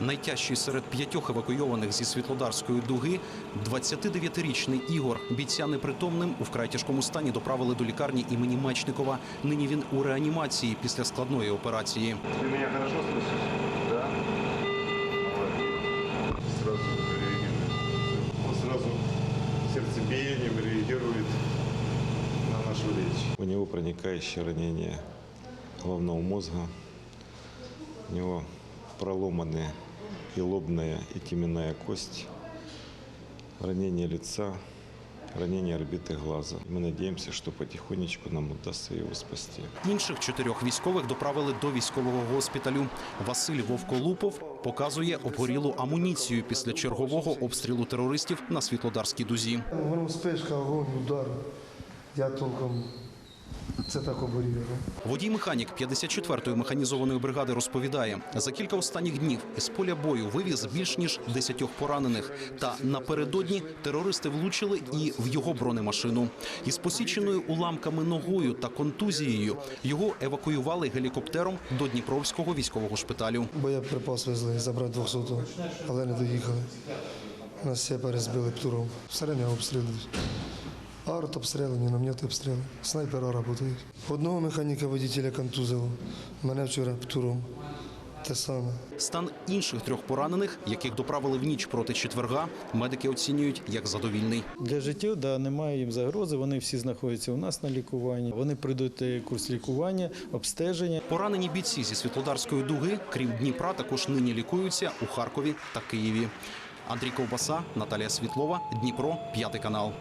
Найтяжчий серед п'ятьох евакуйованих зі Світлодарської дуги 29-річний Ігор. Бійця непритомним у вкрай тяжкому стані доправили до лікарні імені Мечникова. Нині він у реанімації після складної операції. Ты меня хорошо слышишь? Да? Молодец. Сразу реагирует. Он сразу сердцебиением реагирует на нашу речь. У него проникающее ранение головного мозга. У него проломаны и лобная, и теменная кость, ранение лица, ранение орбиты глаза. Мы надеемся, что потихонечку нам удастся его спасти. Інших чотирьох військових доправили до військового госпіталю. Василь Вовколупов показує обгорілу амуніцію після чергового обстрілу терористів на Світлодарській дузі. Воно спешка, огонь, удар. Я толком це так оборів. Водій-механік 54-ї механізованої бригади розповідає, за кілька останніх днів із поля бою вивіз більш ніж десятьох поранених. Та напередодні терористи влучили і в його бронемашину. Із посіченою уламками ногою та контузією його евакуювали гелікоптером до Дніпровського військового шпиталю. Боєприпас везли забрати 200-го, але не доїхали. Нас все перезбили птуром. Всередині обстрілюють. Арт обстріли, міномет обстріли. Снайпера працюють. Одного механіка водителя контузило. Мене вчора птуром. Те саме. Стан інших трьох поранених, яких доправили в ніч проти четверга, медики оцінюють як задовільний. Для життя да, немає їм загрози. Вони всі знаходяться у нас на лікуванні. Вони пройдуть е, курс лікування, обстеження. Поранені бійці зі Світлодарської дуги, крім Дніпра, також нині лікуються у Харкові та Києві. Андрій Ковбаса, Наталія Світлова, Дніпро, п'ятий канал.